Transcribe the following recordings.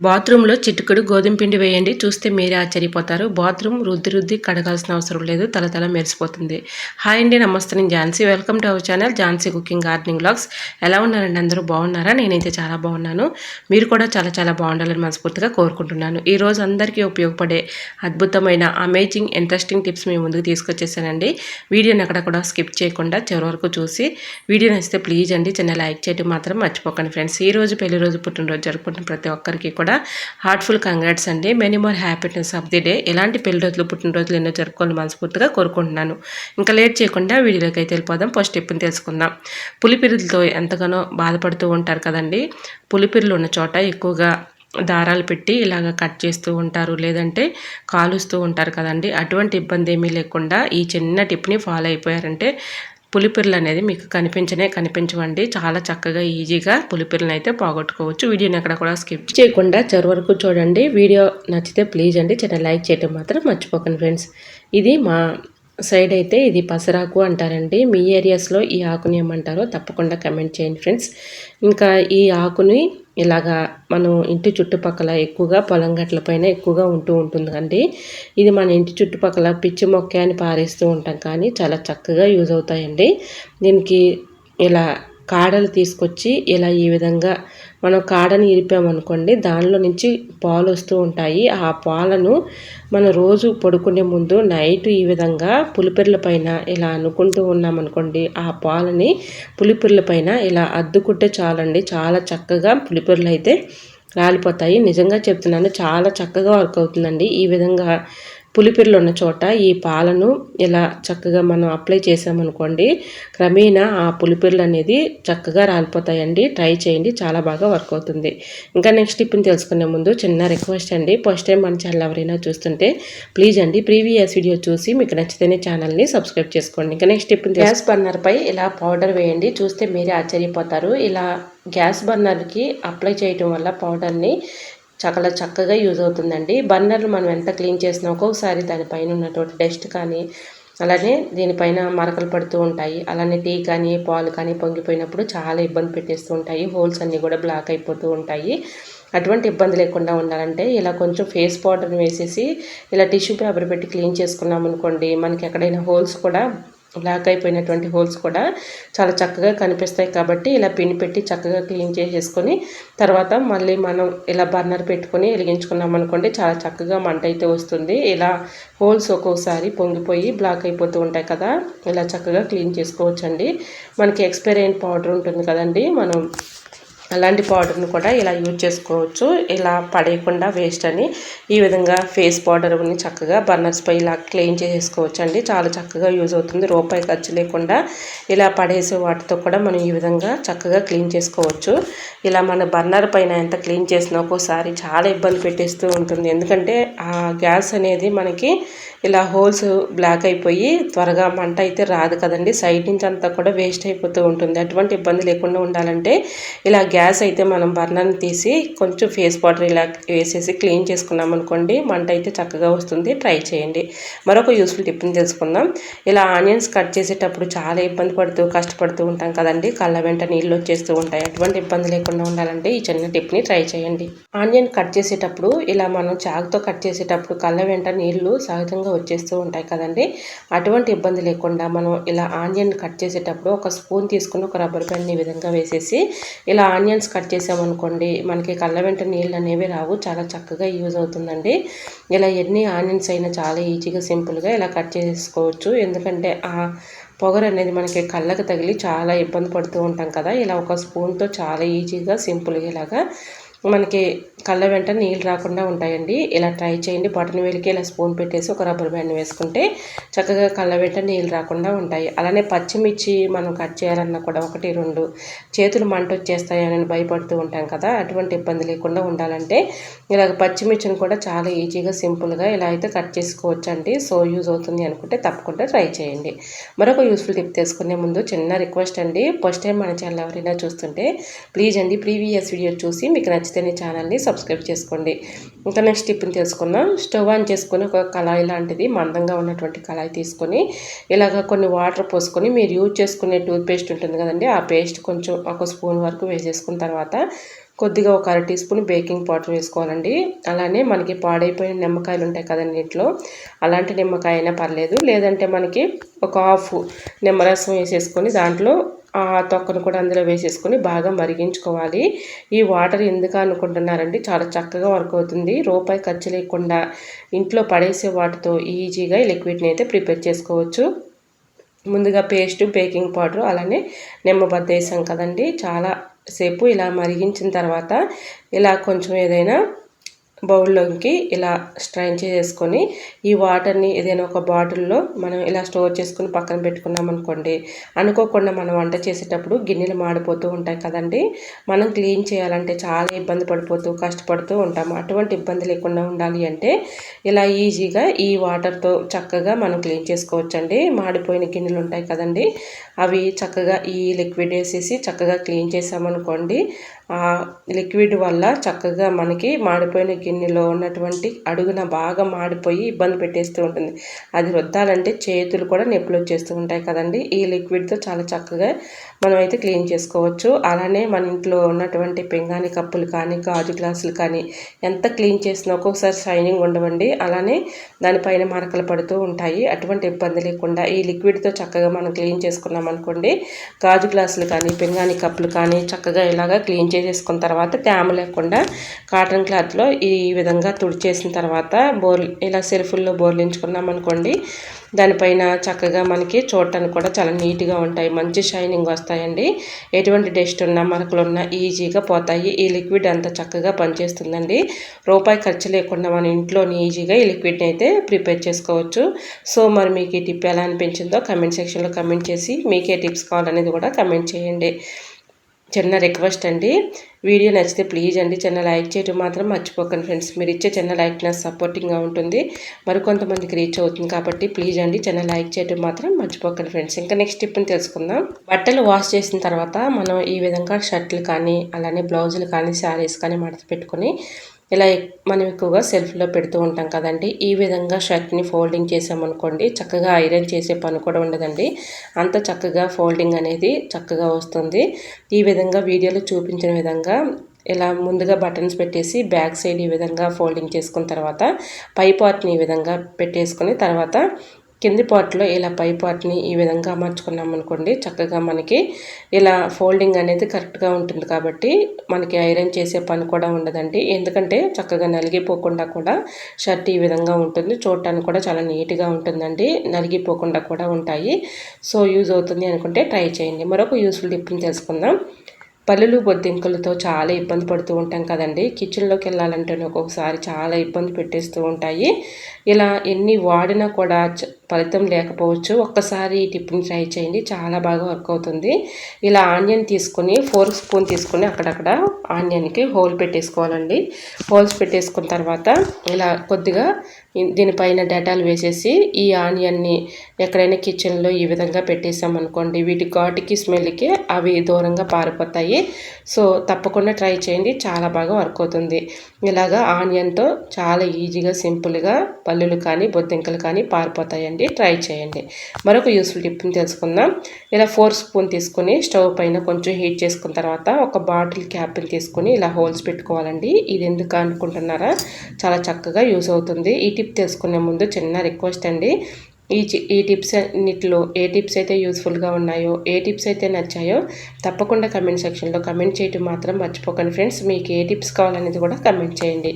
బాత్రూంలో చిటికెడు గోధుమ పిండి వేయండి. చూస్తే మీరే ఆశ్చర్యపోతారు. బాత్రూమ్ రుద్ది రుద్ది కడగాల్సిన అవసరం లేదు. తల తల మెరిసిపోతుంది. హాయ్ అండి. నమస్తే. నేను Jhansi. Welcome to our channel Jhansi cooking gardening blogs ఎలా ఉన్నారండి అందరూ? బాగున్నారా? నేనైతే చాలా బాగున్నాను. మీరు కూడా చాలా చాలా బాగుండాలని మనస్ఫూర్తిగా కోరుకుంటున్నాను. ఈ రోజు అందరికీ ఉపయోగపడే అద్భుతమైన అమేజింగ్ ఇంట్రెస్టింగ్ టిప్స్ మీ ముందుకు తీసుకొచ్చేసానండి. వీడియోని అక్కడ కూడా స్కిప్ చేయకుండా చివరి వరకు చూసి వీడియో నచ్చితే ప్లీజ్ అండి. చిన్న లైక్ చేయడం మాత్రం మర్చిపోకండి ఫ్రెండ్స్. ఈ రోజు పెళ్ళి రోజు పుట్టినరోజు జరుపుకుంటున్న ప్రతి ఒక్కరికి కూడా హార్ట్ఫుల్ కంగ్రాట్స్ అండి. Many more happiness of the day ఎలాంటి పెళ్ళి రోజులు పుట్టినరోజులు ఎన్నో జరుపుకోవాలని మనస్ఫూర్తిగా కోరుకుంటున్నాను. ఇంకా లేట్ చేయకుండా వీడియోలోకి అయితే వెళ్ళిపోదాం. ఫస్ట్ టిప్ని తెలుసుకుందాం. పులిపిరులతో ఎంతగానో బాధపడుతూ ఉంటారు కదండి. పులిపిరులు ఉన్న చోట ఎక్కువగా దారాలు పెట్టి ఇలాగ కట్ చేస్తూ ఉంటారు. లేదంటే కాలుస్తూ ఉంటారు కదండి. అటువంటి ఇబ్బంది ఏమీ లేకుండా ఈ చిన్న టిప్ని ఫాలో అయిపోయారంటే పులిపిర్లు అనేది మీకు కనిపించనే కనిపించవండి. చాలా చక్కగా ఈజీగా పులిపిర్లను అయితే పోగొట్టుకోవచ్చు. వీడియోని ఎక్కడ కూడా స్కిప్ చేయకుండా చివరి వరకు చూడండి. వీడియో నచ్చితే ప్లీజ్ అండి చిన్న లైక్ చేయడం మాత్రం మర్చిపోకండి ఫ్రెండ్స్. ఇది మా సైడ్ అయితే ఇది పసరాకు అంటారండి. మీ ఏరియాస్లో ఈ ఆకుని ఏమంటారో తప్పకుండా కమెంట్ చేయండి ఫ్రెండ్స్. ఇంకా ఈ ఆకుని ఇలాగా మనం ఇంటి చుట్టుపక్కల ఎక్కువగా పొలం గట్ల పైన ఎక్కువగా ఉంటూ ఉంటుందండి. ఇది మన ఇంటి చుట్టుపక్కల పిచ్చి మొక్క అని పారేస్తూ ఉంటాం కానీ చాలా చక్కగా యూజ్ అవుతాయండి. దీనికి ఇలా కాడలు తీసుకొచ్చి ఇలా ఈ విధంగా మనం కాడని ఇరిపామనుకోండి దానిలో నుంచి పాలు వస్తూ ఉంటాయి. ఆ పాలను మనం రోజు పడుకునే ముందు నైట్ ఈ విధంగా పులిపిర్ల పైన ఇలా అనుకుంటూ ఉన్నామనుకోండి ఆ పాలని పులిపిర్ల పైన ఇలా అద్దుకుంటే చాలండి. చాలా చక్కగా పులిపిర్లు అయితే రాలిపోతాయి. నిజంగా చెప్తున్నాను చాలా చక్కగా వర్క్ అవుతుందండి. ఈ విధంగా పులిపిర్లు ఉన్న చోట ఈ పాలను ఇలా చక్కగా మనం అప్లై చేసామనుకోండి క్రమేణా ఆ పులిపిర్లు అనేది చక్కగా రాలిపోతాయండి. ట్రై చేయండి చాలా బాగా వర్క్ అవుతుంది. ఇంకా నెక్స్ట్ టిప్ని తెలుసుకునే ముందు చిన్న రిక్వెస్ట్ అండి. ఫస్ట్ టైం మన ఛానల్ ఎవరైనా చూస్తుంటే ప్లీజ్ అండి ప్రీవియస్ వీడియో చూసి మీకు నచ్చితేనే ఛానల్ని సబ్స్క్రైబ్ చేసుకోండి. ఇంకా నెక్స్ట్ టిప్ని గ్యాస్ బర్నర్పై ఇలా పౌడర్ వేయండి. చూస్తే మీరే ఆశ్చర్యపోతారు. ఇలా గ్యాస్ బర్నర్కి అప్లై చేయటం వల్ల పౌడర్ని చాలా చక్కగా యూజ్ అవుతుందండి. బర్నర్లు మనం ఎంత క్లీన్ చేసినా ఒక్కొక్కసారి దానిపైన ఉన్నటువంటి డస్ట్ కానీ అలానే దీనిపైన మరకలు పడుతూ ఉంటాయి. అలానే టీ కానీ పాలు కానీ పొంగిపోయినప్పుడు చాలా ఇబ్బంది పెట్టేస్తూ ఉంటాయి. హోల్స్ అన్నీ కూడా బ్లాక్ అయిపోతూ ఉంటాయి. అటువంటి ఇబ్బంది లేకుండా ఉండాలంటే ఇలా కొంచెం ఫేస్ పౌడర్ని వేసేసి ఇలా టిష్యూ పేపర్ పెట్టి క్లీన్ చేసుకున్నాం అనుకోండి మనకి ఎక్కడైనా హోల్స్ కూడా బ్లాక్ అయిపోయినటువంటి హోల్స్ కూడా చాలా చక్కగా కనిపిస్తాయి కాబట్టి ఇలా పిన్ పెట్టి చక్కగా క్లీన్ చేసేసుకొని తర్వాత మళ్ళీ మనం ఇలా బర్నర్ పెట్టుకొని వెలిగించుకున్నాం అనుకోండి చాలా చక్కగా మంట అయితే వస్తుంది. ఇలా హోల్స్ ఒక్కోసారి పొంగిపోయి బ్లాక్ అయిపోతూ ఉంటాయి కదా ఇలా చక్కగా క్లీన్ చేసుకోవచ్చండి. మనకి ఎక్స్పైర్ అయిన పౌడర్ ఉంటుంది కదండి మనం అలాంటి పౌడర్ని కూడా ఇలా యూజ్ చేసుకోవచ్చు. ఇలా పడేయకుండా వేస్ట్ అని ఈ విధంగా ఫేస్ పౌడర్ని చక్కగా బర్నర్స్పై ఇలా క్లీన్ చేసేసుకోవచ్చు అండి చాలా చక్కగా యూజ్ అవుతుంది. రూపాయి ఖర్చు లేకుండా ఇలా పడేసే వాటితో కూడా మనం ఈ విధంగా చక్కగా క్లీన్ చేసుకోవచ్చు. ఇలా మన బర్నర్ పైన ఎంత క్లీన్ చేసినా ఒక్కోసారి చాలా ఇబ్బంది పెట్టేస్తూ ఉంటుంది. ఎందుకంటే ఆ గ్యాస్ అనేది మనకి ఇలా హోల్స్ బ్లాక్ అయిపోయి త్వరగా మంట అయితే రాదు కదండి. సైడ్ నుంచి అంతా కూడా వేస్ట్ అయిపోతూ ఉంటుంది. అటువంటి ఇబ్బంది లేకుండా ఉండాలంటే ఇలా గ్యాస్ అయితే మనం బర్నర్ని తీసి కొంచెం ఫేస్ పౌడర్ ఇలా వేసేసి క్లీన్ చేసుకున్నాం అనుకోండి మంట అయితే చక్కగా వస్తుంది. ట్రై చేయండి. మరొక యూస్ఫుల్ టిప్ని తెలుసుకుందాం. ఇలా ఆనియన్స్ కట్ చేసేటప్పుడు చాలా ఇబ్బంది పడుతూ కష్టపడుతూ ఉంటాం కదండి. కళ్ళ వెంట నీళ్ళు వచ్చేస్తూ ఉంటాయి. అటువంటి ఇబ్బంది లేకుండా ఉండాలంటే ఈ చిన్న టిప్ని ట్రై చేయండి. ఆనియన్ కట్ చేసేటప్పుడు ఇలా మనం చాకుతో కట్ చేసేటప్పుడు కళ్ళ వెంట నీళ్ళు సహజంగా వచ్చేస్తూ ఉంటాయి కదండి. అటువంటి ఇబ్బంది లేకుండా మనం ఇలా ఆనియన్ కట్ చేసేటప్పుడు ఒక స్పూన్ తీసుకుని ఒక రబ్బర్ బ్యాండ్ని ఈ విధంగా వేసేసి ఇలా ఆనియన్ ఆనియన్స్ కట్ చేసామనుకోండి మనకి కళ్ళ వెంట నీళ్ళు అనేవి రావు. చాలా చక్కగా యూజ్ అవుతుందండి. ఇలా ఎన్ని ఆనియన్స్ అయినా చాలా ఈజీగా సింపుల్గా ఇలా కట్ చేసుకోవచ్చు. ఎందుకంటే ఆ పొగరు అనేది మనకి కళ్ళకు తగిలి చాలా ఇబ్బంది పడుతూ ఉంటాం కదా. ఇలా ఒక స్పూన్తో చాలా ఈజీగా సింపుల్గా ఇలాగా మనకి కళ్ళ వెంట నీళ్ళు రాకుండా ఉంటాయండి. ఇలా ట్రై చేయండి. బటన్ వేలికి ఇలా స్పూన్ పెట్టేసి ఒక రబ్బర్ బ్యాండ్ వేసుకుంటే చక్కగా కళ్ళ వెంట నీళ్ళు రాకుండా ఉంటాయి. అలానే పచ్చిమిర్చి మనం కట్ చేయాలన్నా కూడా ఒకటి రెండు చేతులు మంట వచ్చేస్తాయని భయపడుతూ ఉంటాం కదా. అటువంటి ఇబ్బంది లేకుండా ఉండాలంటే ఇలాగ పచ్చిమిర్చిని కూడా చాలా ఈజీగా సింపుల్గా ఇలా అయితే కట్ చేసుకోవచ్చు అండి సో యూజ్ అవుతుంది అనుకుంటే తప్పకుండా ట్రై చేయండి. మరొక యూస్ఫుల్ టిప్ తీసుకునే ముందు చిన్న రిక్వెస్ట్ అండి. ఫస్ట్ టైం మన ఛానల్ ఎవరైనా చూస్తుంటే ప్లీజ్ అండి ప్రీవియస్ వీడియో చూసి మీకు నచ్చితేనే ఛానల్ని సబ్స్క్రైబ్ చేసుకోండి. ఇంకా నెక్స్ట్ టిప్ని తెలుసుకుందాం. స్టవ్ ఆన్ చేసుకుని ఒక కళాయి లాంటిది మందంగా ఉన్నటువంటి కళాయి తీసుకొని ఇలాగ కొన్ని వాటర్ పోసుకొని మీరు యూజ్ చేసుకునే టూత్ పేస్ట్ ఉంటుంది కదండి ఆ పేస్ట్ కొంచెం ఒక స్పూన్ వరకు వేసేసుకున్న తర్వాత కొద్దిగా ఒక అర టీ స్పూన్ బేకింగ్ పౌడర్ వేసుకోవాలండి. అలానే మనకి పాడైపోయిన నిమ్మకాయలు ఉంటాయి కదండి ఇంట్లో అలాంటి నిమ్మకాయ అయినా పర్లేదు. లేదంటే మనకి ఒక హాఫ్ నిమ్మరసం వేసేసుకొని దాంట్లో ఆ తొక్కను కూడా అందులో వేసేసుకొని బాగా మరిగించుకోవాలి. ఈ వాటర్ ఎందుకు అనుకుంటున్నారండి? చాలా చక్కగా వర్క్ అవుతుంది. రూపాయి ఖర్చు లేకుండా ఇంట్లో పడేసే వాటితో ఈజీగా ఈ లిక్విడ్ని అయితే ప్రిపేర్ చేసుకోవచ్చు. ముందుగా పేస్ట్ బేకింగ్ పౌడర్ అలానే నిమ్మబద్ద వేసాం కదండి. చాలా సేపు ఇలా మరిగించిన తర్వాత ఇలా కొంచెం ఏదైనా బౌల్లోకి ఇలా స్ట్రైన్ చేసుకొని ఈ వాటర్ని ఏదైనా ఒక బాటిల్లో మనం ఇలా స్టోర్ చేసుకుని పక్కన పెట్టుకున్నాం అనుకోండి అనుకోకుండా మనం వంట చేసేటప్పుడు గిన్నెలు మాడిపోతూ ఉంటాయి కదండి. మనం క్లీన్ చేయాలంటే చాలా ఇబ్బంది పడిపోతూ కష్టపడుతూ ఉంటాము. అటువంటి ఇబ్బంది లేకుండా ఉండాలి అంటే ఇలా ఈజీగా ఈ వాటర్తో చక్కగా మనం క్లీన్ చేసుకోవచ్చండి. మాడిపోయిన గిన్నెలు ఉంటాయి కదండి అవి చక్కగా ఈ లిక్విడ్ వేసేసి చక్కగా క్లీన్ చేసామనుకోండి ఆ లిక్విడ్ వల్ల చక్కగా మనకి మాడిపోయిన గిన్నెలో ఉన్నటువంటి అడుగున బాగా మాడిపోయి ఇబ్బంది పెట్టేస్తూ ఉంటుంది. అది రుద్దాలంటే చేతులు కూడా నొప్పులు వచ్చేస్తూ ఉంటాయి కదండి. ఈ లిక్విడ్తో చాలా చక్కగా మనం అయితే క్లీన్ చేసుకోవచ్చు. అలానే మన ఇంట్లో ఉన్నటువంటి పెంగాని కప్పులు కానీ గాజు గ్లాసులు కానీ ఎంత క్లీన్ చేసినా ఒక్కొక్కసారి షైనింగ్ ఉండవండి. అలానే దానిపైన మరకలు పడుతూ ఉంటాయి. అటువంటి ఇబ్బంది లేకుండా ఈ లిక్విడ్తో చక్కగా మనం క్లీన్ చేసుకున్నాం అనుకోండి గాజు గ్లాసులు కానీ పెంగాని కప్పులు కానీ చక్కగా ఇలాగా క్లీన్ చేసేసుకున్న తర్వాత తేమ లేకుండా కాటన్ క్లాత్లో ఈ విధంగా తుడిచేసిన తర్వాత బోర్ ఇలా సెల్ఫుల్లో బోర్లించుకున్నాం అనుకోండి దానిపైన చక్కగా మనకి చూడటానికి కూడా చాలా నీట్గా ఉంటాయి మంచి షైనింగ్ వస్తాయండి. ఎటువంటి డస్ట్ ఉన్నా మరకలు ఉన్నా ఈజీగా పోతాయి. ఈ లిక్విడ్ అంత చక్కగా పనిచేస్తుందండి. రూపాయి ఖర్చు లేకుండా మన ఇంట్లోని ఈజీగా ఈ లిక్విడ్ని అయితే ప్రిపేర్ చేసుకోవచ్చు. సో మరి మీకు ఈ టిప్ ఎలా అనిపించిందో కమెంట్ సెక్షన్లో కమెంట్ చేసి మీకే టిప్స్ కావాలనేది కూడా కమెంట్ చేయండి. చిన్న రిక్వెస్ట్ అండి. వీడియో నచ్చితే ప్లీజ్ అండి. చిన్న లైక్ చేయడం మాత్రం మర్చిపోకండి ఫ్రెండ్స్. మీరు ఇచ్చే చిన్న లైక్ నాకు సపోర్టింగ్గా ఉంటుంది. మరికొంతమందికి రీచ్ అవుతుంది కాబట్టి ప్లీజ్ అండి. చిన్న లైక్ చేయడం మాత్రం మర్చిపోకండి ఫ్రెండ్స్. ఇంకా నెక్స్ట్ టిప్ని తెలుసుకుందాం. బట్టలు వాష్ చేసిన తర్వాత మనం ఈ విధంగా షర్ట్లు కానీ అలానే బ్లౌజులు కానీ శారీస్ కానీ మడత పెట్టుకొని ఇలా మనం ఎక్కువగా సెల్ఫ్లో పెడుతూ ఉంటాం కదండి. ఈ విధంగా షర్ట్ని ఫోల్డింగ్ చేసామనుకోండి చక్కగా ఐరన్ చేసే పని కూడా ఉండదండి. అంత చక్కగా ఫోల్డింగ్ అనేది చక్కగా వస్తుంది. ఈ విధంగా వీడియోలో చూపించిన విధంగా ఇలా ముందుగా బటన్స్ పెట్టేసి బ్యాక్ సైడ్ ఈ విధంగా ఫోల్డింగ్ చేసుకున్న తర్వాత పై పార్ట్ని ఈ విధంగా పెట్టేసుకొని తర్వాత కింది పార్ట్లో ఇలా పై పార్ట్ని ఈ విధంగా అమర్చుకున్నాం అనుకోండి చక్కగా మనకి ఇలా ఫోల్డింగ్ అనేది కరెక్ట్గా ఉంటుంది కాబట్టి మనకి ఐరన్ చేసే పని కూడా ఉండదండి. ఎందుకంటే చక్కగా నలిగిపోకుండా కూడా షర్ట్ ఈ విధంగా ఉంటుంది. చూడటానికి కూడా చాలా నీట్గా ఉంటుందండి. నలిగిపోకుండా కూడా ఉంటాయి. సో యూజ్ అవుతుంది అనుకుంటే ట్రై చేయండి. మరొక యూస్ఫుల్ టిప్ని తెలుసుకుందాం. పల్లెలు బొద్దింకలతో చాలా ఇబ్బంది పడుతూ ఉంటాం కదండి. కిచెన్లోకి వెళ్ళాలంటే ఒక్కొక్కసారి చాలా ఇబ్బంది పెట్టేస్తూ ఉంటాయి. ఇలా ఎన్ని వాడినా కూడా ఫలితం లేకపోవచ్చు. ఒక్కసారి ఈ టిప్ని ట్రై చేయండి. చాలా బాగా వర్క్ అవుతుంది. ఇలా ఆనియన్ తీసుకొని ఫోర్ స్పూన్ తీసుకొని అక్కడక్కడ ఆనియన్కి హోల్ పెట్టేసుకోవాలండి. హోల్స్ పెట్టేసుకున్న తర్వాత ఇలా కొద్దిగా దీనిపైన డెటాల్ వేసేసి ఈ ఆనియన్ని ఎక్కడైనా కిచెన్లో ఈ విధంగా పెట్టేసామనుకోండి వీటి ఘాటుకి స్మెల్కి అవి దూరంగా పారిపోతాయి. సో తప్పకుండా ట్రై చేయండి. చాలా బాగా వర్క్ అవుతుంది. ఇలాగా ఆనియన్తో చాలా ఈజీగా సింపుల్గా పల్లులు కానీ బొద్దింకలు కానీ పారిపోతాయండి. ట్రై చేయండి. మరొక యూస్ఫుల్ టిప్ని తెలుసుకుందాం. ఇలా ఫోర్ స్పూన్ తీసుకొని స్టవ్ పైన కొంచెం హీట్ చేసుకున్న తర్వాత ఒక బాటిల్ క్యాప్ని తీసుకొని ఇలా హోల్స్ పెట్టుకోవాలండి. ఇది ఎందుకు అనుకుంటున్నారా? చాలా చక్కగా యూస్ అవుతుంది. ఈ టిప్ తెలుసుకునే ముందు చిన్న రిక్వెస్ట్ అండి. ఈ ఈ టిప్స్ అన్నిటిలో ఏ టిప్స్ అయితే యూస్ఫుల్గా ఉన్నాయో ఏ టిప్స్ అయితే నచ్చాయో తప్పకుండా కమెంట్ సెక్షన్లో కమెంట్ చేయటం మాత్రం మర్చిపోకండి. ఫ్రెండ్స్ మీకు ఏ టిప్స్ కావాలనేది కూడా కమెంట్ చేయండి.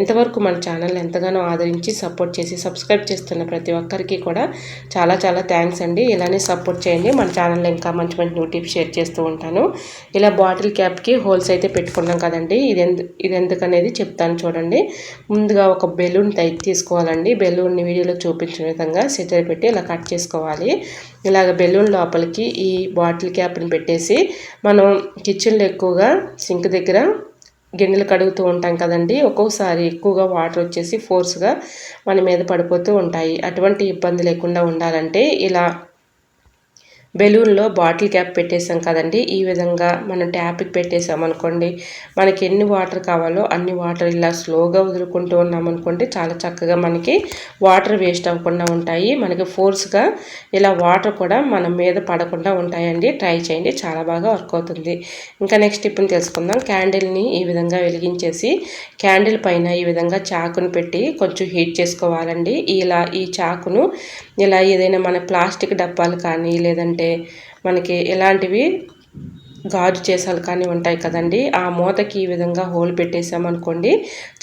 ఇంతవరకు మన ఛానల్ ఎంతగానో ఆదరించి సపోర్ట్ చేసి సబ్స్క్రైబ్ చేస్తున్న ప్రతి ఒక్కరికి కూడా చాలా చాలా థ్యాంక్స్ అండి. ఇలానే సపోర్ట్ చేయండి. మన ఛానల్లో ఇంకా మంచి మంచి న్యూ టిప్స్ షేర్ చేస్తూ ఉంటాను. ఇలా బాటిల్ క్యాప్కి హోల్స్ అయితే పెట్టుకున్నాం కదండి. ఇది ఎందు ఇది ఎందుకనేది చెప్తాను చూడండి. ముందుగా ఒక బెలూన్ తీసుకోవాలండి. బెలూన్ని వీడియోలో చూపించిన విధంగా సెట్ పెట్టి ఇలా కట్ చేసుకోవాలి. ఇలాగ బెలూన్ లోపలికి ఈ బాటిల్ క్యాప్ని పెట్టేసి మనం కిచెన్లో ఎక్కువగా సింక్ దగ్గర గిన్నెలు కడుగుతూ ఉంటాం కదండి. ఒక్కొక్కసారి ఎక్కువగా వాటర్ వచ్చేసి ఫోర్స్గా మన మీద పడిపోతూ ఉంటాయి. అటువంటి ఇబ్బంది లేకుండా ఉండాలంటే ఇలా బెలూన్లో బాటిల్ క్యాప్ పెట్టేసాం కదండి. ఈ విధంగా మనం ట్యాప్కి పెట్టేసాం అనుకోండి. మనకి ఎన్ని వాటర్ కావాలో అన్ని వాటర్ ఇలా స్లోగా వదులుకుంటూ ఉన్నాం అనుకోండి చాలా చక్కగా మనకి వాటర్ వేస్ట్ అవ్వకుండా ఉంటాయి. మనకి ఫోర్స్గా ఇలా వాటర్ కూడా మన మీద పడకుండా ఉంటాయండి. ట్రై చేయండి చాలా బాగా వర్క్ అవుతుంది. ఇంకా నెక్స్ట్ ఇప్పుడు తెలుసుకుందాం. క్యాండిల్ని ఈ విధంగా వెలిగించేసి క్యాండిల్ పైన ఈ విధంగా చాకును పెట్టి కొంచెం హీట్ చేసుకోవాలండి. ఇలా ఈ చాకును ఇలా ఏదైనా మన ప్లాస్టిక్ డబ్బాలు కానీ లేదంటే మనకి ఎలాంటివి గాజు చేసాలు కానీ ఉంటాయి కదండి ఆ మూతకి ఈ విధంగా హోల్ పెట్టేసామనుకోండి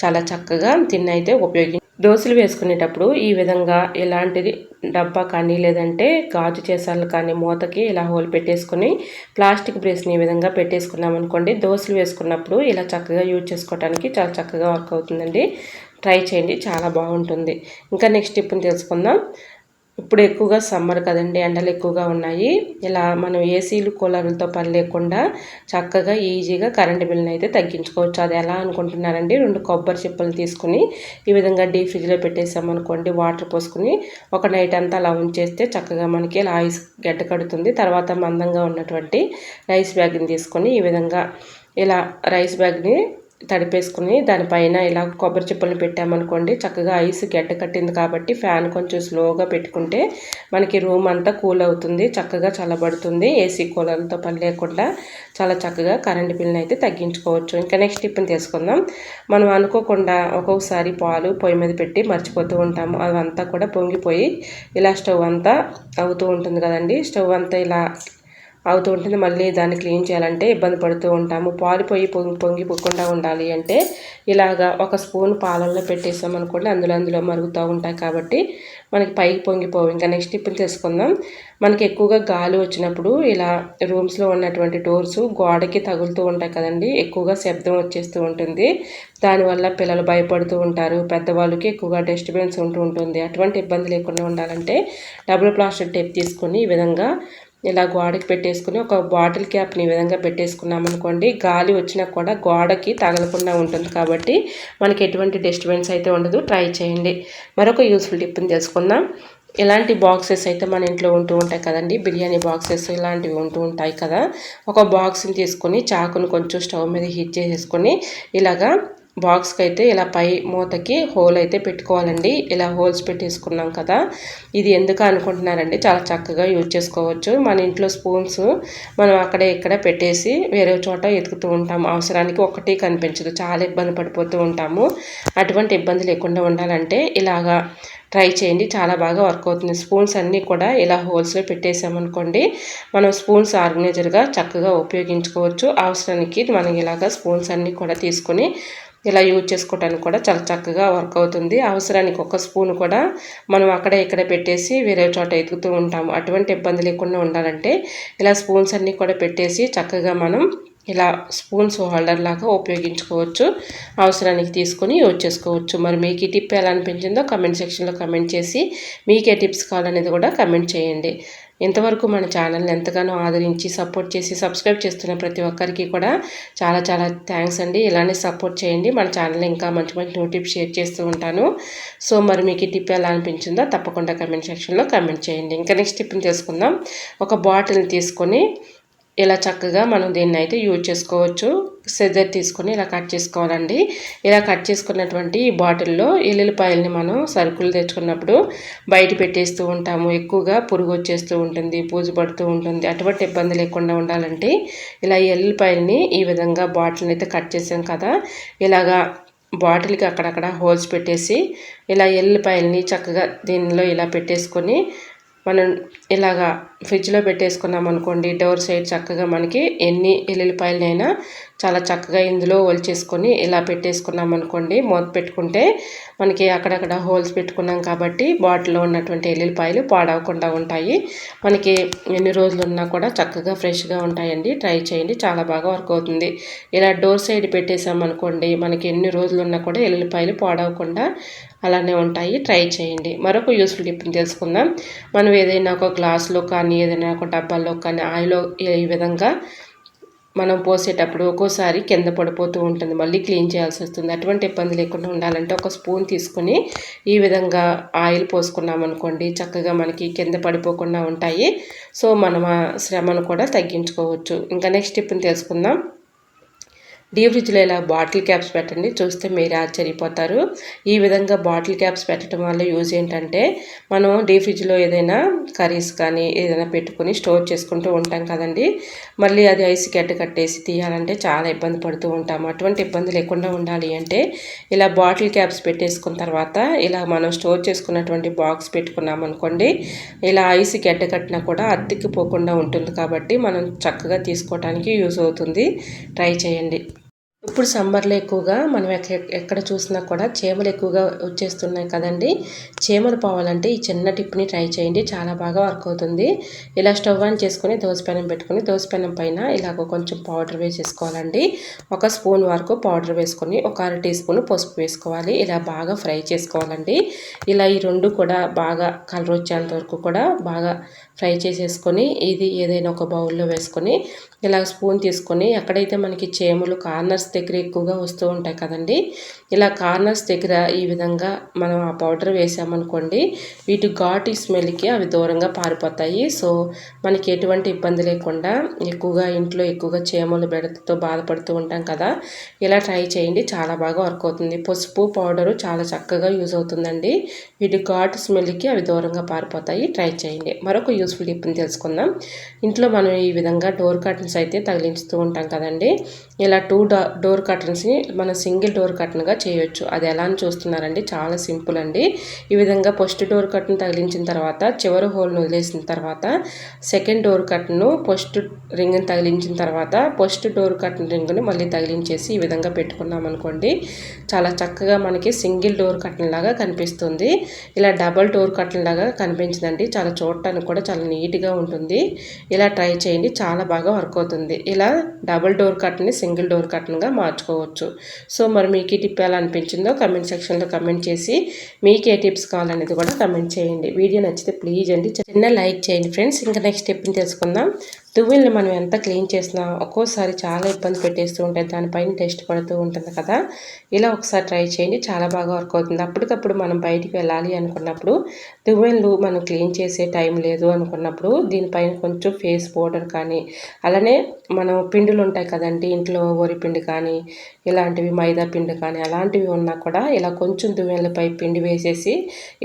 చాలా చక్కగా తిన్న అయితే ఉపయోగి దోశలు వేసుకునేటప్పుడు ఈ విధంగా ఎలాంటిది డబ్బా కానీ లేదంటే గాజు చేసాలు కానీ మూతకి ఇలా హోల్ పెట్టేసుకొని ప్లాస్టిక్ బ్రేస్ని ఈ విధంగా పెట్టేసుకున్నాం అనుకోండి దోశలు వేసుకున్నప్పుడు ఇలా చక్కగా యూజ్ చేసుకోవడానికి చాలా చక్కగా వర్క్ అవుతుందండి. ట్రై చేయండి చాలా బాగుంటుంది. ఇంకా నెక్స్ట్ టిప్ని తెలుసుకుందాం. ఇప్పుడు ఎక్కువగా సమ్మర్ కదండి ఎండలు ఎక్కువగా ఉన్నాయి. ఇలా మనం ఏసీలు కూలర్లతో పని లేకుండా చక్కగా ఈజీగా కరెంటు బిల్లుని అయితే తగ్గించుకోవచ్చు. అది ఎలా అనుకుంటున్నారండి? రెండు కొబ్బరి చిప్పలు తీసుకుని ఈ విధంగా డీ ఫ్రిడ్జ్లో పెట్టేసామనుకోండి వాటర్ పోసుకుని ఒక నైట్ అంతా అలా ఉంచేస్తే చక్కగా మనకి ఇలా ఐస్ గడ్డ కడుతుంది. తర్వాత మందంగా ఉన్నటువంటి రైస్ బ్యాగ్ని తీసుకొని ఈ విధంగా ఇలా రైస్ బ్యాగ్ని తడిపేసుకుని దానిపైన ఇలా కొబ్బరి చిప్పలను పెట్టామనుకోండి చక్కగా ఐస్ గడ్డ కట్టింది కాబట్టి ఫ్యాన్ కొంచెం స్లోగా పెట్టుకుంటే మనకి రూమ్ అంతా కూల్ అవుతుంది చక్కగా చల్లబడుతుంది ఏసీ కూలర్లతో పని లేకుండా చాలా చక్కగా కరెంటు బిల్ని అయితే తగ్గించుకోవచ్చు. ఇంకా నెక్స్ట్ టిప్ని తీసుకుందాం. మనం అనుకోకుండా ఒక్కొక్కసారి పాలు పొయ్యి మీద పెట్టి మర్చిపోతూ ఉంటాము. అవంతా కూడా పొంగిపోయి ఇలా స్టవ్ అంతా అవుతూ ఉంటుంది కదండి. స్టవ్ అంతా ఇలా అవుతూ ఉంటుంది. మళ్ళీ దాన్ని క్లీన్ చేయాలంటే ఇబ్బంది పడుతూ ఉంటాము. పాలు పొయ్యి పొంగి పొంగిపోకుండా ఉండాలి అంటే ఇలాగా ఒక స్పూన్ పాలల్లో పెట్టేసామనుకోండి అందులో అందులో మరుగుతూ ఉంటాయి కాబట్టి మనకి పైకి పొంగిపోవు. ఇంకా నెక్స్ట్ ఇప్పుడు తెలుసుకుందాం మనకి ఎక్కువగా గాలి వచ్చినప్పుడు ఇలా రూమ్స్లో ఉన్నటువంటి డోర్స్ గోడకి తగులుతూ ఉంటాయి కదండి. ఎక్కువగా శబ్దం వచ్చేస్తూ ఉంటుంది. దానివల్ల పిల్లలు భయపడుతూ ఉంటారు. పెద్దవాళ్ళకి ఎక్కువగా డిస్టర్బెన్స్ ఉంటూ ఉంటుంది. అటువంటి ఇబ్బంది లేకుండా ఉండాలంటే డబుల్ ప్లాస్టిక్ టేప్ తీసుకొని ఈ విధంగా ఇలా గోడకి పెట్టేసుకుని ఒక బాటిల్ క్యాప్ని ఈ విధంగా పెట్టేసుకున్నాం అనుకోండి గాలి వచ్చినా కూడా గోడకి తగలకుండా ఉంటుంది కాబట్టి మనకి ఎటువంటి డిస్టర్బెన్స్ అయితే ఉండదు. ట్రై చేయండి. మరొక యూస్ఫుల్ టిప్ని తెలుసుకుందాం. ఇలాంటి బాక్సెస్ అయితే మన ఇంట్లో ఉంటూ ఉంటాయి కదండి. బిర్యానీ బాక్సెస్ ఇలాంటివి ఉంటూ ఉంటాయి కదా. ఒక బాక్స్ని తీసుకొని చాకును కొంచెం స్టవ్ మీద హీట్ చేసేసుకొని ఇలాగా బాక్స్కి అయితే ఇలా పై మూతకి హోల్ అయితే పెట్టుకోవాలండి. ఇలా హోల్స్ పెట్టేసుకున్నాం కదా. ఇది ఎందుకు అనుకుంటున్నారండి చాలా చక్కగా యూజ్ చేసుకోవచ్చు. మన ఇంట్లో స్పూన్స్ మనం అక్కడే ఇక్కడ పెట్టేసి వేరే చోట ఎతుకుతూ ఉంటాము అవసరానికి ఒకటి కనిపించదు. చాలా ఇబ్బంది పడిపోతూ ఉంటాము. అటువంటి ఇబ్బంది లేకుండా ఉండాలంటే ఇలాగా ట్రై చేయండి. చాలా బాగా వర్క్ అవుతుంది. స్పూన్స్ అన్నీ కూడా ఇలా హోల్స్లో పెట్టేసామనుకోండి మనం స్పూన్స్ ఆర్గనైజర్గా చక్కగా ఉపయోగించుకోవచ్చు. అవసరానికి మనం ఇలాగా స్పూన్స్ అన్నీ కూడా తీసుకొని ఇలా యూజ్ చేసుకోవడానికి కూడా చాలా చక్కగా వర్క్ అవుతుంది. అవసరానికి ఒక స్పూన్ కూడా మనం అక్కడ ఇక్కడ పెట్టేసి వేరే చోట ఎదుగుతూ ఉంటాము. అటువంటి ఇబ్బంది లేకుండా ఉండాలంటే ఇలా స్పూన్స్ అన్నీ కూడా పెట్టేసి చక్కగా మనం ఇలా స్పూన్స్ హోల్డర్ లాగా ఉపయోగించుకోవచ్చు. అవసరానికి తీసుకొని యూజ్ చేసుకోవచ్చు. మరి మీకు ఈ టిప్ ఎలా అనిపించిందో కమెంట్ సెక్షన్లో కమెంట్ చేసి మీకే టిప్స్ కావాలనేది కూడా కమెంట్ చేయండి. ఇంతవరకు మన ఛానల్ని ఎంతగానో ఆదరించి సపోర్ట్ చేసి సబ్స్క్రైబ్ చేస్తున్న ప్రతి ఒక్కరికి కూడా చాలా చాలా థ్యాంక్స్ అండి. ఇలానే సపోర్ట్ చేయండి. మన ఛానల్ ఇంకా మంచి మంచి నోటిఫ్ షేర్ చేస్తూ ఉంటాను. సో మరి మీకు ఈ టిప్ ఎలా అనిపించిందో తప్పకుండా కమెంట్ సెక్షన్లో కమెంట్ చేయండి. ఇంకా నెక్స్ట్ టిప్ని తెలుసుకుందాం. ఒక బాటిల్ని తీసుకొని ఇలా చక్కగా మనం దీన్ని అయితే యూజ్ చేసుకోవచ్చు. సెజర్ తీసుకొని ఇలా కట్ చేసుకోవాలండి. ఇలా కట్ చేసుకున్నటువంటి ఈ బాటిల్లో ఎల్లుల్లిపాయల్ని మనం సరుకులు తెచ్చుకున్నప్పుడు బయట పెట్టేస్తూ ఉంటాము. ఎక్కువగా పురుగు వచ్చేస్తూ ఉంటుంది పూజ పడుతూ ఉంటుంది. అటువంటి ఇబ్బంది లేకుండా ఉండాలంటే ఇలా ఎల్లుల్లిపాయల్ని ఈ విధంగా బాటిల్ని అయితే కట్ చేసాం కదా. ఇలాగా బాటిల్కి అక్కడక్కడ హోల్స్ పెట్టేసి ఇలా ఎల్లుల్లిపాయల్ని చక్కగా దీనిలో ఇలా పెట్టేసుకొని మనం ఇలాగా ఫ్రిడ్జ్లో పెట్టేసుకున్నాం అనుకోండి డోర్ సైడ్ చక్కగా మనకి ఎన్ని ఎల్లుల్లిపాయలనైనా చాలా చక్కగా ఇందులో ఒలిచేసుకొని ఇలా పెట్టేసుకున్నాం అనుకోండి. మూత పెట్టుకుంటే మనకి అక్కడక్కడ హోల్స్ పెట్టుకున్నాం కాబట్టి బాటిల్లో ఉన్నటువంటి ఎల్లుల్లిపాయలు పాడవకుండా ఉంటాయి. మనకి ఎన్ని రోజులు ఉన్నా కూడా చక్కగా ఫ్రెష్గా ఉంటాయండి. ట్రై చేయండి. చాలా బాగా వర్క్ అవుతుంది. ఇలా డోర్ సైడ్ పెట్టేసామనుకోండి మనకి ఎన్ని రోజులు ఉన్నా కూడా ఎల్లుల్లిపాయలు పాడవకుండా అలానే ఉంటాయి. ట్రై చేయండి. మరొక యూస్ఫుల్ టిప్ని తెలుసుకుందాం. మనం ఏదైనా ఒక గ్లాస్లో కానీ ఏదైనా ఒక డబ్బాల్లో కానీ ఆయిల్ ఈ విధంగా మనం పోసేటప్పుడు ఒక్కోసారి కింద పడిపోతూ ఉంటుంది. మళ్ళీ క్లీన్ చేయాల్సి వస్తుంది. అటువంటి ఇబ్బంది లేకుండా ఉండాలంటే ఒక స్పూన్ తీసుకొని ఈ విధంగా ఆయిల్ పోసుకున్నామనుకోండి చక్కగా మనకి కింద పడిపోకుండా ఉంటాయి. సో మనం ఆ శ్రమను కూడా తగ్గించుకోవచ్చు. ఇంకా నెక్స్ట్ టిప్ని తెలుసుకుందాం. డీ ఫ్రిడ్జ్లో ఇలా బాటిల్ క్యాప్స్ పెట్టండి. చూస్తే మీరు ఆశ్చర్యపోతారు. ఈ విధంగా బాటిల్ క్యాప్స్ పెట్టడం వల్ల యూజ్ ఏంటంటే మనం డీ ఫ్రిడ్జ్లో ఏదైనా కర్రీస్ కానీ ఏదైనా పెట్టుకొని స్టోర్ చేసుకుంటూ ఉంటాం కదండి. మళ్ళీ అది ఐస్ గడ్డ కట్టేసి తీయాలంటే చాలా ఇబ్బంది పడుతూ ఉంటాము. అటువంటి ఇబ్బంది లేకుండా ఉండాలి అంటే ఇలా బాటిల్ క్యాప్స్ పెట్టేసుకున్న తర్వాత ఇలా మనం స్టోర్ చేసుకున్నటువంటి బాక్స్ పెట్టుకున్నాం అనుకోండి ఇలా ఐస్ గడ్డ కట్టినా కూడా అత్తిక్కిపోకుండా ఉంటుంది కాబట్టి మనం చక్కగా తీసుకోవడానికి యూజ్ అవుతుంది. ట్రై చేయండి. ఇప్పుడు సమ్మర్లో ఎక్కువగా మనం ఎక్కడ చూసినా కూడా చీమలు ఎక్కువగా వచ్చేస్తున్నాయి కదండి. చీమలు పోవాలంటే ఈ చిన్న టిప్ని ట్రై చేయండి. చాలా బాగా వర్క్ అవుతుంది. ఇలా స్టవ్ ఆన్ చేసుకుని దోసపెనం పెట్టుకుని దోసపెనం పైన ఇలాగ కొంచెం పౌడర్ వేసేసుకోవాలండి. ఒక స్పూన్ వరకు పౌడర్ వేసుకొని ఒక అర టీ స్పూన్ పసుపు వేసుకోవాలి. ఇలా బాగా ఫ్రై చేసుకోవాలండి. ఇలా ఈ రెండు కూడా బాగా కలర్ వచ్చేంత వరకు కూడా బాగా ఫ్రై చేసేసుకొని ఇది ఏదైనా ఒక బౌల్లో వేసుకొని ఇలా స్పూన్ తీసుకొని ఎక్కడైతే మనకి చేములు కార్నర్స్ దగ్గర ఎక్కువగా వస్తూ ఉంటాయి కదండి. ఇలా కార్నర్స్ దగ్గర ఈ విధంగా మనం ఆ పౌడర్ వేసామనుకోండి వీటి ఘాటు స్మెల్కి అవి దూరంగా పారిపోతాయి. సో మనకి ఎటువంటి ఇబ్బంది లేకుండా ఎక్కువగా ఇంట్లో ఎక్కువగా చేమలు బెడతతో బాధపడుతూ ఉంటాం కదా ఇలా ట్రై చేయండి. చాలా బాగా వర్క్ అవుతుంది. పసుపు పౌడరు చాలా చక్కగా యూజ్ అవుతుందండి. వీటి ఘాటు స్మెల్కి అవి దూరంగా పారిపోతాయి. ట్రై చేయండి. మరొక యూస్ఫుల్ టిప్ని తెలుసుకుందాం. ఇంట్లో మనం ఈ విధంగా డోర్ కర్టన్స్ అయితే తగిలించుతూ ఉంటాం కదండి. ఇలా టూ డోర్ కర్టన్స్ని మనం సింగిల్ డోర్ కర్టన్గా చేయొచ్చు. అది ఎలా అని చూస్తున్నారండి? చాలా సింపుల్ అండి. ఈ విధంగా ఫస్ట్ డోర్ కర్టన్ తగిలించిన తర్వాత చివరి హోల్ను వదిలేసిన తర్వాత సెకండ్ డోర్ కర్టన్ను ఫస్ట్ రింగ్ని తగిలించిన తర్వాత ఫస్ట్ డోర్ కర్టన్ రింగ్ని మళ్ళీ తగిలించేసి ఈ విధంగా పెట్టుకున్నాం అనుకోండి. చాలా చక్కగా మనకి సింగిల్ డోర్ కర్టన్ లాగా కనిపిస్తుంది. ఇలా డబల్ డోర్ కర్టన్ లాగా కనిపించిందండి. చాలా చూడటానికి కూడా చాలా నీట్గా ఉంటుంది. ఇలా ట్రై చేయండి. చాలా బాగా వర్క్ అవుతుంది. ఇలా డబల్ డోర్ కర్టన్ని సింగిల్ డోర్ కర్టన్గా మార్చుకోవచ్చు. సో మరి మీకు ఈ టిప్ ఎలా అనిపించిందో కమెంట్ సెక్షన్లో కమెంట్ చేసి మీకు ఏ టిప్స్ కావాలనేది కూడా కమెంట్ చేయండి. వీడియో నచ్చితే ప్లీజ్ అండి. చిన్న లైక్ చేయండి ఫ్రెండ్స్. ఇంకా నెక్స్ట్ టిప్ని తెలుసుకుందాం. దువ్వెల్ని మనం ఎంత క్లీన్ చేసినా ఒక్కోసారి చాలా ఇబ్బంది పెట్టేస్తూ ఉంటుంది దానిపైన టెస్ట్ పడుతూ ఉంటుంది కదా. ఇలా ఒకసారి ట్రై చేయండి. చాలా బాగా వర్క్ అవుతుంది. అప్పటికప్పుడు మనం బయటికి వెళ్ళాలి అనుకున్నప్పుడు దువ్వెన్లు మనం క్లీన్ చేసే టైం లేదు అనుకున్నప్పుడు దీనిపైన కొంచెం ఫేస్ పౌడర్ కానీ అలానే మనం పిండులు ఉంటాయి కదండి ఇంట్లో వరి పిండి కానీ ఇలాంటివి మైదా పిండి కానీ అలాంటివి ఉన్నా కూడా ఇలా కొంచెం దువ్వెన్లపై పిండి వేసేసి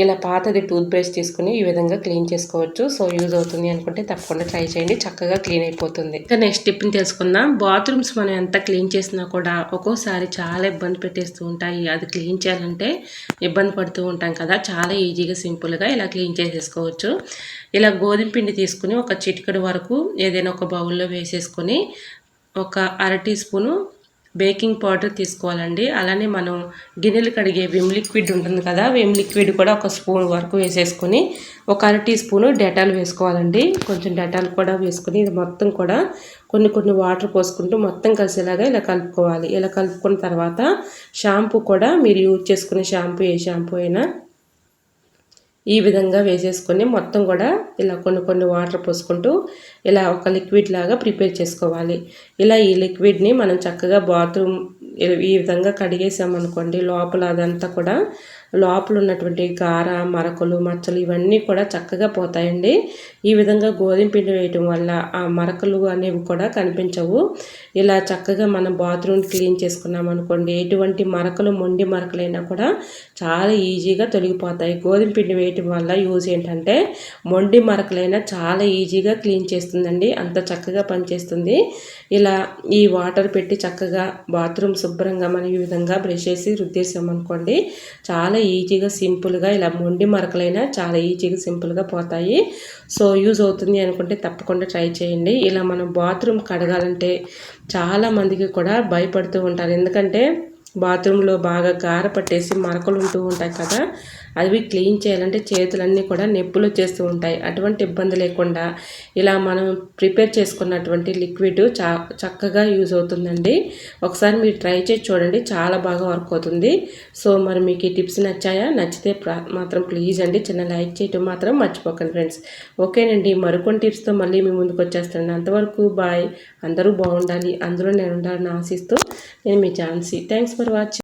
ఇలా పాతది టూత్ బ్రష్ తీసుకుని ఈ విధంగా క్లీన్ చేసుకోవచ్చు. సో యూజ్ అవుతుంది అనుకుంటే తప్పకుండా ట్రై చేయండి. చక్కగా క్లీన్ అయిపోతుంది. ఇంకా నెక్స్ట్ టిప్ని తెలుసుకుందాం. బాత్రూమ్స్ మనం ఎంత క్లీన్ చేసినా కూడా ఒక్కోసారి చాలా ఇబ్బంది పెట్టేస్తూ ఉంటాయి. అది క్లీన్ చేయాలంటే ఇబ్బంది పడుతూ ఉంటాం కదా. చాలా ఈజీగా సింపుల్గా ఇలా క్లీన్ చేసేసుకోవచ్చు. ఇలా గోధుమ పిండి తీసుకుని ఒక చిటికడు వరకు ఏదైనా ఒక బౌల్లో వేసేసుకొని ఒక అర టీ స్పూను బేకింగ్ పౌడర్ తీసుకోవాలండి. అలానే మనం గిన్నెలు కడిగే విమ్ లిక్విడ్ ఉంటుంది కదా విమ్ లిక్విడ్ కూడా ఒక స్పూన్ వరకు వేసేసుకొని ఒక అర టీ స్పూను డెటాల్ వేసుకోవాలండి. కొంచెం డెటాల్ కూడా వేసుకొని ఇది మొత్తం కూడా కొన్ని కొన్ని వాటర్ పోసుకుంటూ మొత్తం కలిసేలాగా ఇలా కలుపుకోవాలి. ఇలా కలుపుకున్న తర్వాత షాంపూ కూడా మీరు యూజ్ చేసుకునే షాంపూ ఏ షాంపూ అయినా ఈ విధంగా వేసేసుకొని మొత్తం కూడా ఇలా కొన్ని కొన్ని వాటర్ పోసుకుంటూ ఇలా ఒక లిక్విడ్ లాగా ప్రిపేర్ చేసుకోవాలి. ఇలా ఈ లిక్విడ్ని మనం చక్కగా బాత్రూమ్ ఈ విధంగా కడిగేసామనుకోండి లోపల అదంతా కూడా లోపల ఉన్నటువంటి కార మరకలు మచ్చలు ఇవన్నీ కూడా చక్కగా పోతాయండి. ఈ విధంగా గోధుమ పిండి వేయటం వల్ల ఆ మరకలు అనేవి కూడా కనిపించవు. ఇలా చక్కగా మనం బాత్రూమ్ క్లీన్ చేసుకున్నాం అనుకోండి ఎటువంటి మరకలు మొండి మరకలైనా కూడా చాలా ఈజీగా తొలగిపోతాయి. గోధుమ పిండి వేయటం వల్ల యూజ్ ఏంటంటే మొండి మరకలైనా చాలా ఈజీగా క్లీన్ చేస్తుందండి. అంత చక్కగా పనిచేస్తుంది. ఇలా ఈ వాటర్ పెట్టి చక్కగా బాత్రూమ్ శుభ్రంగా మనం ఈ విధంగా బ్రష్ చేసి రుద్దేసామనుకోండి చాలా ఈజీగా సింపుల్గా ఇలా మొండి మరకలైనా చాలా ఈజీగా సింపుల్గా పోతాయి. సో యూజ్ అవుతుంది అనుకుంటే తప్పకుండా ట్రై చేయండి. ఇలా మనం బాత్రూమ్ కడగాలంటే చాలా మందికి కూడా భయపడుతూ ఉంటారు. ఎందుకంటే బాత్రూంలో బాగా గార పట్టేసి మరకలు ఉంటూ ఉంటాయి కదా అవి క్లీన్ చేయాలంటే చేతులన్నీ కూడా నొప్పులు వచ్చేస్తూ ఉంటాయి. అటువంటి ఇబ్బంది లేకుండా ఇలా మనం ప్రిపేర్ చేసుకున్నటువంటి లిక్విడ్ చా చక్కగా యూజ్ అవుతుందండి. ఒకసారి మీరు ట్రై చేసి చూడండి చాలా బాగా వర్క్ అవుతుంది. సో మరి మీకు ఈ టిప్స్ నచ్చాయా? నచ్చితే మాత్రం ప్లీజ్ అండి చిన్న లైక్ చేయటం మాత్రం మర్చిపోకండి ఫ్రెండ్స్. ఓకేనండి మరికొన్ని టిప్స్తో మళ్ళీ మీ ముందుకు వచ్చేస్తాను అంతవరకు బాయ్. అందరూ బాగుండాలి. అందులో నేను ఉండాలని ఆశిస్తూ నేను మీ ఝాన్సీ. Thanks for watching